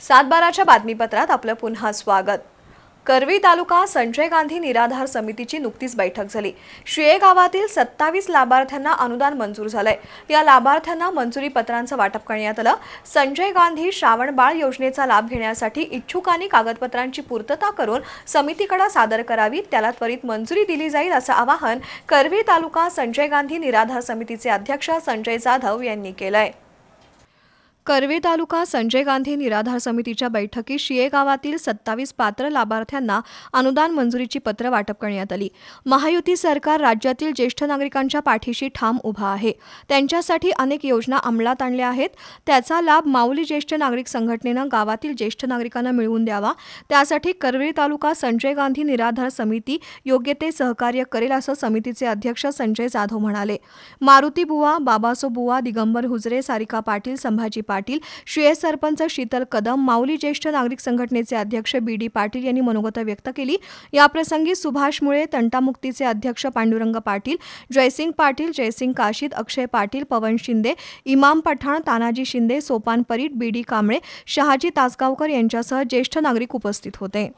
सातबाराच्या बातमीपत्रात आपलं पुन्हा स्वागत. करवी तालुका संजय गांधी निराधार समितीची नुकतीच बैठक झाली. शिये गावातील सत्तावीस लाभार्थ्यांना अनुदान मंजूर झालंय. या लाभार्थ्यांना मंजुरी पत्रांचं वाटप करण्यात आलं. संजय गांधी श्रावण बाळ योजनेचा लाभ घेण्यासाठी इच्छुकांनी कागदपत्रांची पूर्तता करून समितीकडे सादर करावी त्याला त्वरित मंजुरी दिली जाईल असं आवाहन करवी तालुका संजय गांधी निराधार समितीचे अध्यक्ष संजय जाधव यांनी केलंय. कर्वे तालुका संजय गांधी निराधार समितीच्या बैठकीत शिये गावातील सत्तावीस पात्र लाभार्थ्यांना अनुदान मंजुरीची पत्र वाटप करण्यात आली. महायुती सरकार राज्यातील ज्येष्ठ नागरिकांच्या पाठीशी ठाम उभा आहे. त्यांच्यासाठी अनेक योजना अंमलात आणल्या आहेत. त्याचा लाभ माऊली ज्येष्ठ नागरिक संघटनेनं गावातील ज्येष्ठ नागरिकांना मिळवून द्यावा. त्यासाठी करवे तालुका संजय गांधी निराधार समिती योग्य ते सहकार्य करेल असं समितीचे अध्यक्ष संजय जाधव म्हणाले. मारुती बुवा बाबासो बुवा दिगंबर हुजरे सारिका पाटील संभाजी पाटील श्रेयस सरपंच शीतल कदम माऊली ज्येष्ठ नागरिक संघटनेचे अध्यक्ष बी डी पाटील यांनी मनोगत व्यक्त केली. याप्रसंगी सुभाष मुळे तंटामुक्तीचे अध्यक्ष पांडुरंग पाटील जयसिंग पाटील जयसिंग काशीद अक्षय पाटील पवन शिंदे इमाम पठाण तानाजी शिंदे सोपान परीट बी डी कांबळे शहाजी तासगावकर यांच्यासह ज्येष्ठ नागरिक उपस्थित होते.